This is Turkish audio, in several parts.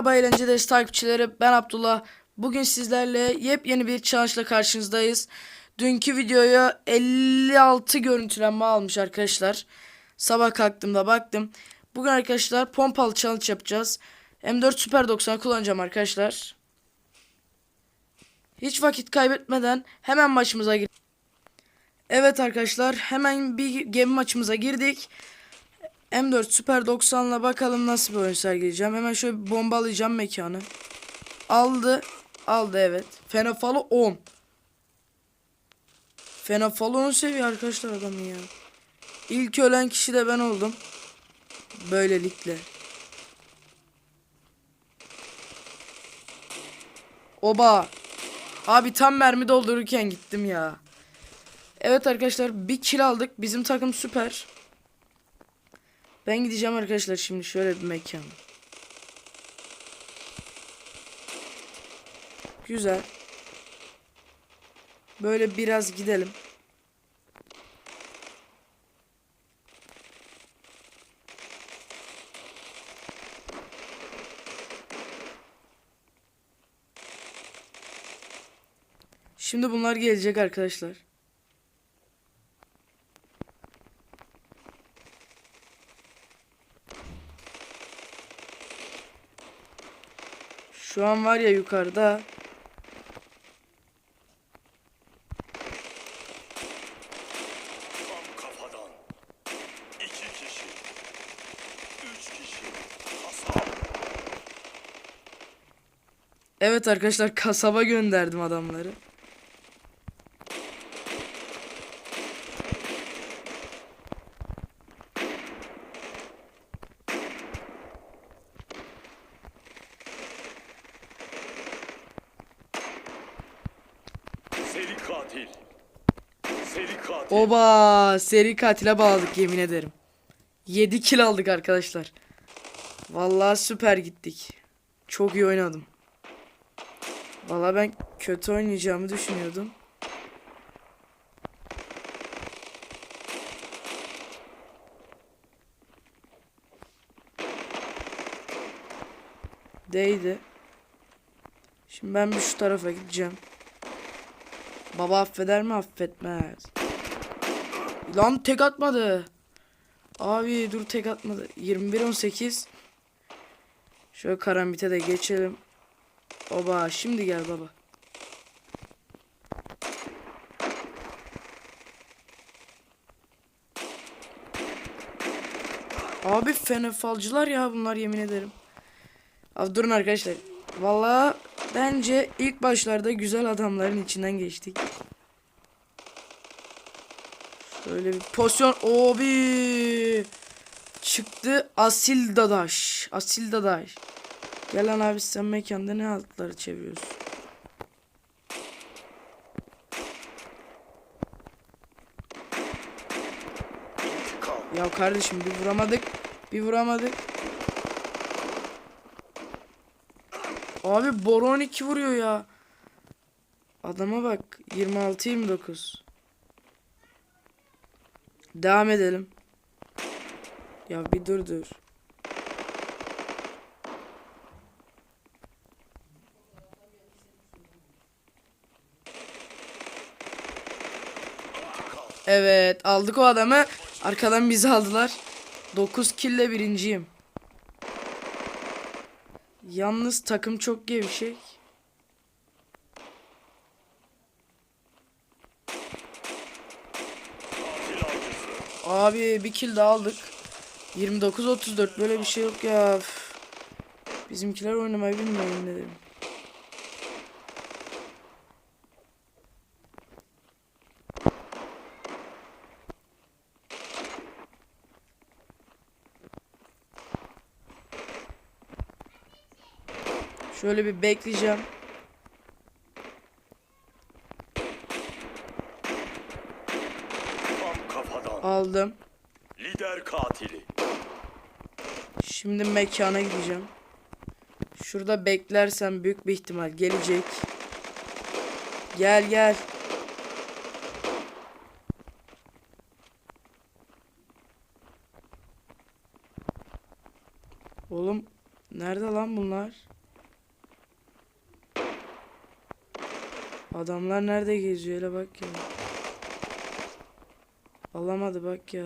Merhaba eğlenceli takipçileri ben Abdullah. Bugün sizlerle yepyeni bir challenge karşınızdayız. Dünkü videoya 56 görüntülenme almış arkadaşlar. Sabah kalktığımda baktım. Bugün arkadaşlar pompalı challenge yapacağız. M4 Super 90 kullanacağım arkadaşlar. Hiç vakit kaybetmeden hemen maçımıza gir. Evet arkadaşlar hemen bir gemi maçımıza girdik. M4 Super 90'la bakalım nasıl bir oyun sergileyeceğim. Hemen şöyle bir bombalayacağım mekanı. Aldı. Aldı evet. Fenafalı 10. Fenafalı 10 seviye arkadaşlar adamın ya. İlk ölen kişi de ben oldum. Böylelikle. Oba. Abi tam mermi doldururken gittim ya. Evet arkadaşlar bir kill aldık. Bizim takım süper. Ben gideceğim arkadaşlar şimdi şöyle bir mekan. Güzel. Böyle biraz gidelim. Şimdi bunlar gelecek arkadaşlar. Şu an var ya yukarıda. Evet arkadaşlar kasaba gönderdim adamları. Seri katil. Seri katil. Oba seri katile bağladık yemin ederim. 7 kill aldık arkadaşlar. Vallahi süper gittik. Çok iyi oynadım. Vallahi ben kötü oynayacağımı düşünüyordum. Değdi. Şimdi ben bir şu tarafa gideceğim. Baba affeder mi affetmez. Lan tek atmadı. Abi dur tek atmadı. 21-18. Şöyle karambite de geçelim. Oba şimdi gel baba. Abi fenefalcılar ya bunlar yemin ederim. Abi durun arkadaşlar. Vallahi bence ilk başlarda güzel adamların içinden geçtik. Şöyle bir pozisyon. Abi. Çıktı Asil Dadaş. Asil Dadaş. Gel lan abi sen mekanda ne altları çeviriyorsun? Ya kardeşim bir vuramadık. Bir vuramadık. Abi Boron 2 vuruyor ya. Adama bak 26-29. Devam edelim. Ya bir dur dur. Evet aldık o adamı. Arkadan bizi aldılar. 9 kille birinciyim. Yalnız takım çok gevşek. Abi bir kill daha aldık. 29-34 böyle bir şey yok ya. Bizimkiler oynamayı bilmiyor ederim. Şöyle bir bekleyeceğim. Aldım. Lider katili. Şimdi mekana gideceğim. Şurada beklersem büyük bir ihtimal gelecek. Gel gel. Oğlum Nerede lan bunlar? Adamlar nerede geziyor hele bak ya. Alamadı bak ya.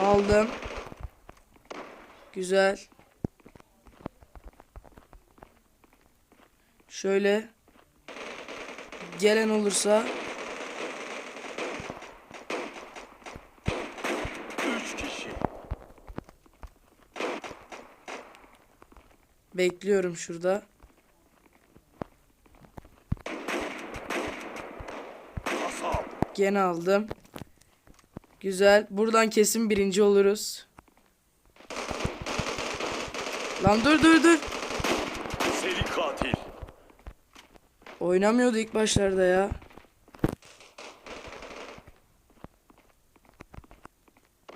Aldım. Güzel. Şöyle. Gelen olursa Üç kişi. Bekliyorum şurada. Gene aldım. Güzel. Buradan kesin birinci oluruz. Lan dur dur dur. Seri katil. Oynamıyordu ilk başlarda ya.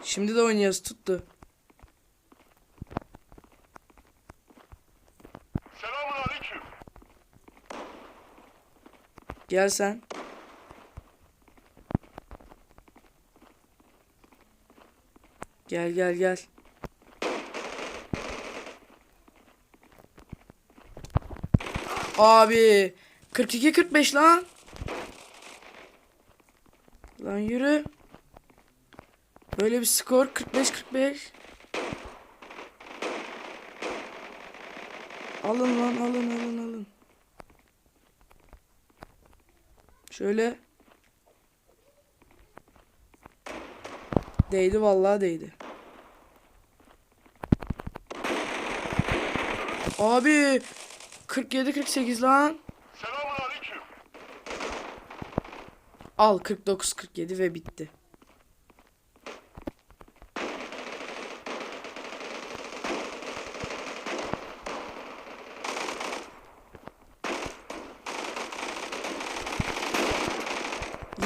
Şimdi de oynuyoruz tuttu. Gel sen. Gel gel gel. Abi 42 45 lan. Lan yürü. Böyle bir skor 45 45. Alın lan alın alın alın. Şöyle. Değdi vallahi değdi. Abi 47 48 lan. Al 49 47 ve bitti.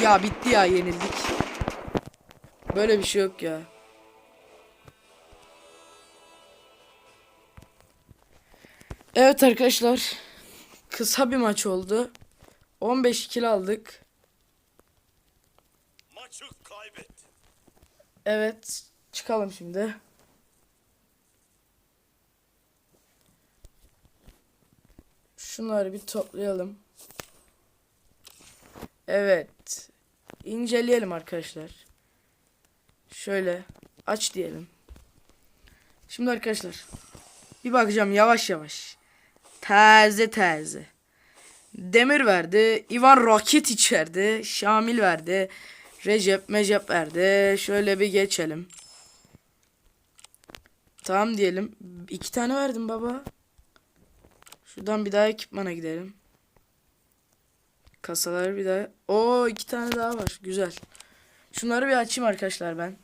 Ya bitti ya yenildik. Böyle bir şey yok ya. Evet arkadaşlar. Kısa bir maç oldu. 15 kill aldık. Maçı kaybet. Evet, çıkalım şimdi. Şunları bir toplayalım. Evet. İnceleyelim arkadaşlar. Şöyle aç diyelim. Şimdi arkadaşlar bir bakacağım yavaş yavaş. Taze taze. Demir verdi. Ivan Rakitic verdi. Şamil verdi. Recep Mecep verdi. Şöyle bir geçelim. Tamam diyelim. İki tane verdim baba. Şuradan bir daha ekipmana gidelim. Kasaları bir daha. Oo iki tane daha var. Güzel. Şunları bir açayım arkadaşlar ben.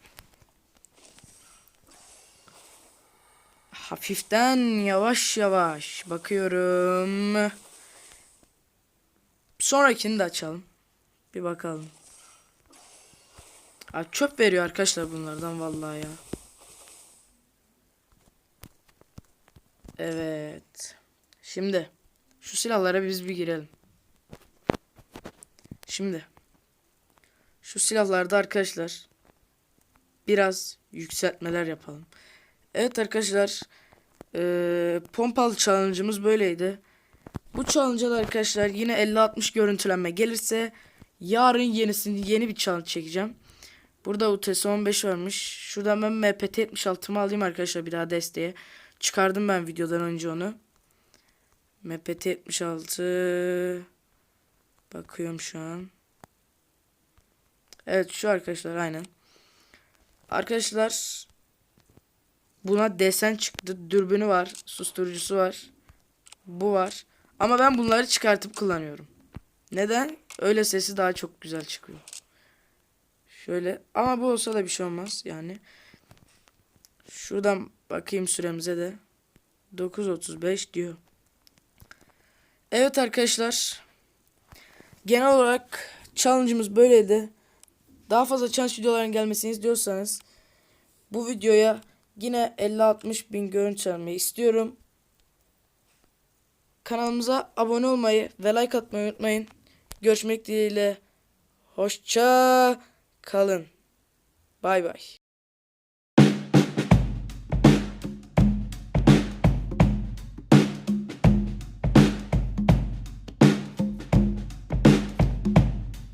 Hafiften yavaş yavaş bakıyorum. Sonrakini de açalım. Bir bakalım. Abi çöp veriyor arkadaşlar bunlardan vallahi ya. Evet. Şimdi şu silahlara biz bir girelim. Şimdi şu silahlarda arkadaşlar biraz yükseltmeler yapalım. Evet arkadaşlar eee pompalı challenge'ımız böyleydi. Bu challenge'da arkadaşlar yine 50-60 görüntülenme gelirse yarın yenisini yeni bir challenge çekeceğim. Burada UTS 15 varmış. Şuradan ben MPT 76'mı alayım arkadaşlar bir daha desteğe. Çıkardım ben videodan önce onu. MPT 76 bakıyorum şu an. Evet şu arkadaşlar aynen. Arkadaşlar buna desen çıktı. Dürbünü var. Susturucusu var. Bu var. Ama ben bunları çıkartıp kullanıyorum. Neden? Öyle sesi daha çok güzel çıkıyor. Şöyle ama bu olsa da bir şey olmaz yani. Şuradan bakayım süremize de. 9.35 diyor. Evet arkadaşlar. Genel olarak challenge'ımız böyleydi. Daha fazla challenge videoların gelmesini istiyorsanız bu videoya yine 50-60 bin görüntü istiyorum. Kanalımıza abone olmayı ve like atmayı unutmayın. Görüşmek dileğiyle. Hoşça kalın. Bay bay.